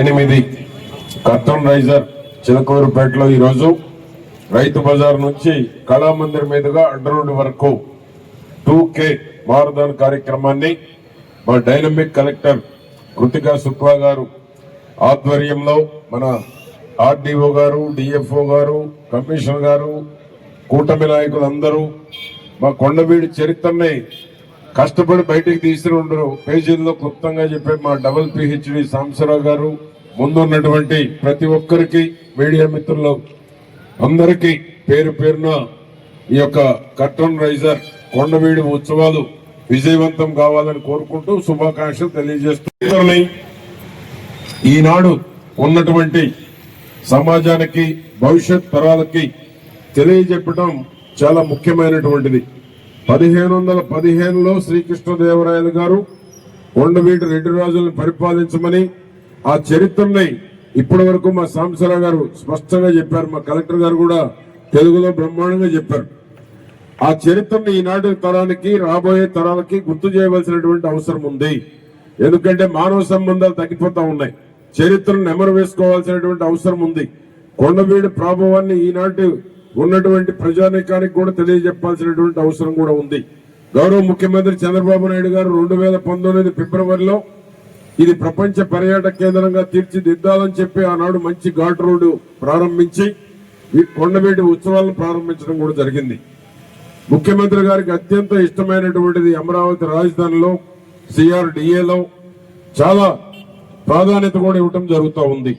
ఎనిమిది. కర్తన్ రైజర్ చిలకూరుపేటలో ఈరోజు రైతు బజార్ నుంచి కళామందిర్ మీదుగా అడ్రోడ్ వరకు టూ కే మారథాన్ కార్యక్రమాన్ని మా డైనమిక్ కలెక్టర్ కృతికా శుక్లా గారు ఆధ్వర్యంలో మన ఆర్డీఓ గారు డిఎఫ్ఓ గారు కమిషనర్ గారు కూటమి నాయకులు అందరూ మా కొండవీడి చరిత్రని కష్టపడి బయటికి తీసుకుని రెండు పేజీల్లో క్లుప్తంగా చెప్పే మా డబుల్ పిహెచ్డి సాంబశివరావు గారు ముందున్నటువంటి ప్రతి ఒక్కరికి మీడియా మిత్రులు అందరికీ పేరు పేరున ఈ యొక్క కర్టన్ రైజర్ కొండవీడి ఉత్సవాలు విజయవంతం కావాలని కోరుకుంటూ శుభాకాంక్షలు తెలియజేస్తూ ఈనాడు ఉన్నటువంటి సమాజానికి భవిష్యత్ తరాలకి తెలియజెప్పడం చాలా ముఖ్యమైనటువంటిది. పదిహేను వందల పదిహేనులో శ్రీకృష్ణదేవరాయలు గారు కొండవీటి రెడ్డి రాజులను పరిపాలించమని ఆ చరిత్రని ఇప్పటి వరకు మా సాంబశివరావు గారు స్పష్టంగా చెప్పారు. మా కలెక్టర్ గారు కూడా తెలుగులో బ్రహ్మాండంగా చెప్పారు. ఆ చరిత్రని ఈనాటి తరానికి రాబోయే తరాలకి గుర్తు చేయవలసినటువంటి అవసరం ఉంది. ఎందుకంటే మానవ సంబంధాలు తగ్గిపోతా ఉన్నాయి. చరిత్రను నెమరు వేసుకోవాల్సినటువంటి అవసరం ఉంది. కొండవీడి ప్రాభవాన్ని ఈనాటి ఉన్నటువంటి ప్రజానీకానికి కూడా తెలియజెప్పాల్సినటువంటి అవసరం కూడా ఉంది. గౌరవ ముఖ్యమంత్రి చంద్రబాబు నాయుడు గారు రెండు వేల పంతొమ్మిది ఫిబ్రవరిలో ఇది ప్రపంచ పర్యాటక కేంద్రంగా తీర్చిదిద్దాలని చెప్పి ఆనాడు మంచి ఘాట్ రోడ్డు ప్రారంభించి ఈ కొండవేటి ఉత్సవాలను ప్రారంభించడం కూడా జరిగింది. ముఖ్యమంత్రి గారికి అత్యంత ఇష్టమైనటువంటిది అమరావతి రాజధానిలో సిఆర్డిఏలో చాలా ప్రాధాన్యత కూడా ఇవ్వటం జరుగుతూ ఉంది.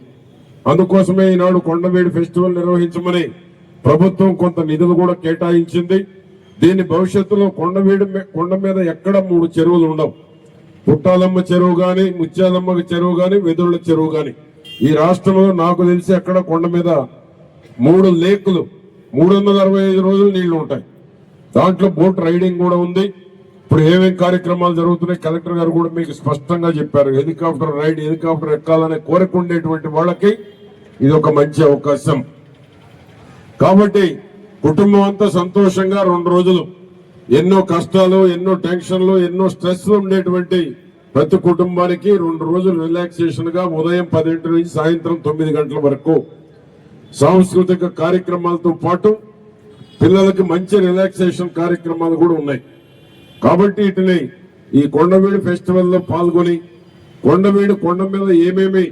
అందుకోసమే ఈనాడు కొండవేడి ఫెస్టివల్ నిర్వహించమని ప్రభుత్వం కొంత నిధులు కూడా కేటాయించింది. దీని భవిష్యత్తులో కొండవీడి కొండ మీద ఎక్కడ మూడు చెరువులు ఉండవు. పుట్టాలమ్మ చెరువు గాని ముత్యాలమ్మ చెరువు గాని వెదురుల చెరువు గాని. ఈ రాష్ట్రంలో నాకు తెలిసి అక్కడ కొండ మీద మూడు లేకులు మూడు వందల అరవై ఐదు రోజులు నీళ్ళు ఉంటాయి. దాంట్లో బోట్ రైడింగ్ కూడా ఉంది. ఇప్పుడు ఏమేమి కార్యక్రమాలు జరుగుతున్నాయి? కలెక్టర్ గారు కూడా మీకు స్పష్టంగా చెప్పారు. హెలికాప్టర్ రైడ్ హెలికాప్టర్ ఎక్కాలనే కోరిక ఉండేటువంటి వాళ్ళకి ఇది ఒక మంచి అవకాశం. కాబట్టి కుటుంబం అంతా సంతోషంగా రెండు రోజులు ఎన్నో కష్టాలు ఎన్నో టెన్షన్లు ఎన్నో స్ట్రెస్లు ఉండేటువంటి ప్రతి కుటుంబానికి రెండు రోజులు రిలాక్సేషన్గా ఉదయం పదింటి నుంచి సాయంత్రం తొమ్మిది గంటల వరకు సాంస్కృతిక కార్యక్రమాలతో పాటు పిల్లలకి మంచి రిలాక్సేషన్ కార్యక్రమాలు కూడా ఉన్నాయి. కాబట్టి వీటిని ఈ కొండవీడు ఫెస్టివల్లో పాల్గొని కొండవీడు కొండ మీద ఏమేమి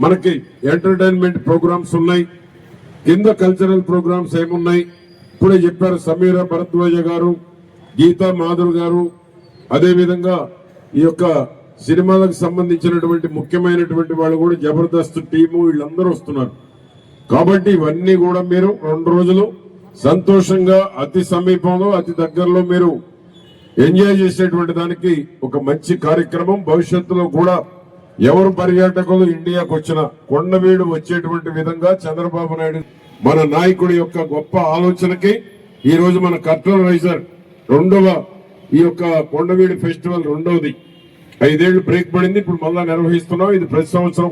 మనకి ఎంటర్టైన్మెంట్ ప్రోగ్రామ్స్ ఉన్నాయి కింద కల్చరల్ ప్రోగ్రామ్స్ ఏమున్నాయి? ఇప్పుడే చెప్పారు సమీర భరద్వాజ గారు గీతా మాధుర్ గారు. అదేవిధంగా ఈ యొక్క సినిమాలకు సంబంధించినటువంటి ముఖ్యమైనటువంటి వాళ్ళు కూడా జబర్దస్త్ టీము వీళ్ళందరూ వస్తున్నారు. కాబట్టి ఇవన్నీ కూడా మీరు రెండు రోజులు సంతోషంగా అతి సమీపంలో అతి దగ్గరలో మీరు ఎంజాయ్ చేసేటువంటి దానికి ఒక మంచి కార్యక్రమం భవిష్యత్తులో కూడా ఎవరు పర్యాటకులు ఇండియాకు వచ్చిన కొండవీడు వచ్చేటువంటి విధంగా చంద్రబాబు నాయుడు మన నాయకుడి యొక్క గొప్ప ఆలోచనకి ఈ రోజు మన కర్టల్ రైజర్ రెండవ ఈ యొక్క కొండవీడు ఫెస్టివల్ రెండవది. ఐదేళ్ళు బ్రేక్ పడింది ఇప్పుడు మళ్ళా నిర్వహిస్తున్నాం. ఇది ప్రతి సంవత్సరం